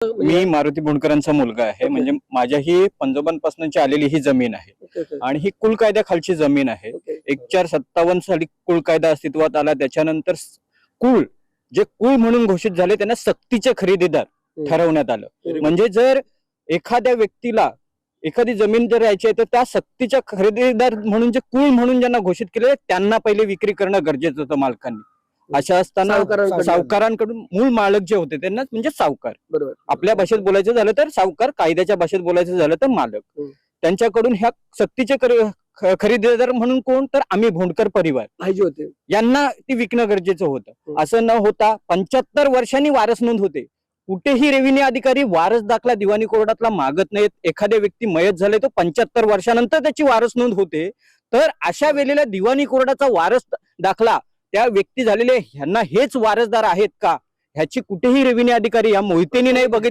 मी मारुती बोंडकरांचा मुलगा आहे. म्हणजे माझ्या ही पंजोबांपासूनची आलेली ही जमीन आहे आणि ही कुल कायद्याखालची जमीन आहे. एक चार सत्तावन्न साली कुल कायदा अस्तित्वात आला त्याच्यानंतर कुळ जे कुळ म्हणून घोषित झाले त्यांना सक्तीचे खरेदीदार. ठरवण्यात आलं. म्हणजे जर एखाद्या व्यक्तीला एखादी जमीन जर राहायची आहे तर त्या सक्तीच्या खरेदीदार म्हणून जे कुळ म्हणून ज्यांना घोषित केले त्यांना पहिले विक्री करणं गरजेचं होतं मालकांनी अशा असताना सावकारांकडनं. सावकारांकडून मूळ मालक जे होते त्यांना म्हणजे सावकार. बरोबर. आपल्या भाषेत बोलायचं झालं तर सावकार कायद्याच्या भाषेत बोलायचं झालं तर मालक. हम्म. त्यांच्याकडून ह्या सक्तीचे कर- ख- खरेदीदार म्हणून कोण? तर आम्ही भोंडकर परिवार. पाहिजे होते. यांना ती विकणं गरजेचं होतं. हम्म. असं न होता पंच्याहत्तर वर्षांनी वारस नोंद होते. कुठेही रेव्हेन्यू अधिकारी वारस दाखला दिवाणी कोर्टातला मागत नाहीत. एखाद्या व्यक्ती मयत झाले तो पंच्याहत्तर वर्षानंतर त्याची वारस नोंद होते. तर अशा वेळेला दिवाणी कोर्टाचा वारस दाखला त्या व्यक्ती झालेले ह्यांना हेच वारसदार आहेत का? ह्याची कुठेही रेव्हेन्यू अधिकारी या मोहितेने नाही बघित